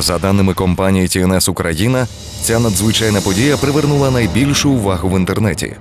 За даними компанії TNS Україна, ця надзвичайна подія привернула найбільшу увагу в інтернеті.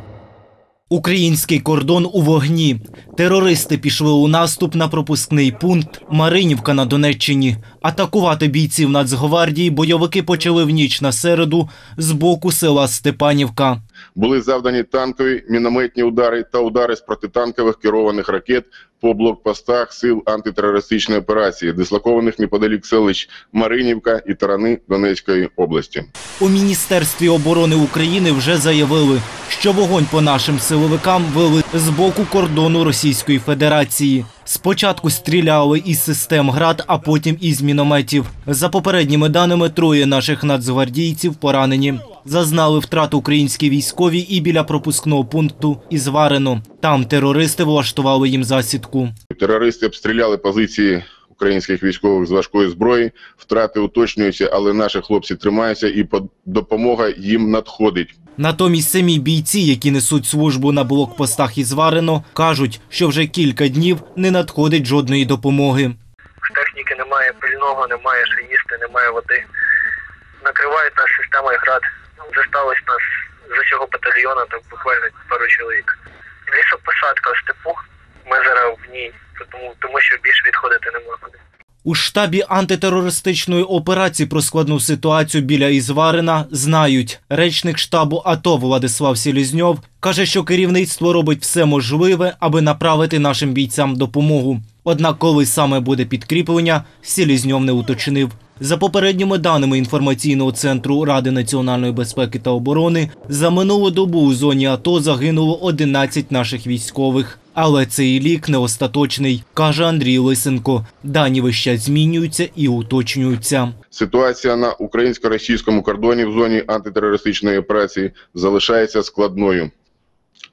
Український кордон у вогні. Терористи пішли у наступ на пропускний пункт Маринівка на Донеччині. Атакувати бійців Нацгвардії бойовики почали в ніч на середу з боку села Степанівка. Були завдані танкові, мінометні удари та удари з протитанкових керованих ракет по блокпостах сил антитерористичної операції, дислокованих неподалік селищ Маринівка і Тарани Донецької області. У Міністерстві оборони України вже заявили, що вогонь по нашим силовикам вели з боку кордону Російської Федерації. Спочатку стріляли із систем ГРАД, а потім із мінометів. За попередніми даними, троє наших нацгвардійців поранені. Зазнали втрат українські військові і біля пропускного пункту Ізварено. Там терористи влаштували їм засідку. Терористи обстріляли позиції українських військових з важкої зброї. Втрати уточнюються, але наші хлопці тримаються, і по- допомога їм надходить. Натомість самі бійці, які несуть службу на блокпостах Ізварено, кажуть, що вже кілька днів не надходить жодної допомоги. техніки немає, пильного, немає що їсти, немає води. Накривають нас системою град. Зосталось нас з усього батальйону, так буквально пару чоловік. Лісопосадка в степу. Ми в ній, тому, тому що більше відходити нема куди. У штабі антитерористичної операції про складну ситуацію біля Ізварина знають. Речник штабу АТО Владислав Селізньов каже, що керівництво робить все можливе, аби направити нашим бійцям допомогу. Однак, коли саме буде підкріплення, Селізньов не уточнив. За попередніми даними інформаційного центру Ради національної безпеки та оборони, за минулу добу у зоні АТО загинуло 11 наших військових. Але цей лік не остаточний, каже Андрій Лисенко. Дані час змінюються і уточнюються. Ситуація на українсько-російському кордоні в зоні антитерористичної операції залишається складною.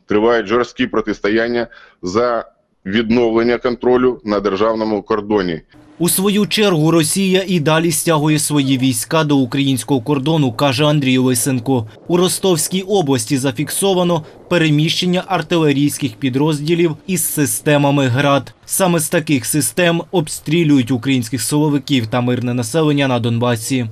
Тривають жорсткі протистояння за відновлення контролю на державному кордоні. У свою чергу Росія і далі стягує свої війська до українського кордону, каже Андрій Лисенко. У Ростовській області зафіксовано переміщення артилерійських підрозділів із системами ГРАД. Саме з таких систем обстрілюють українських силовиків та мирне населення на Донбасі.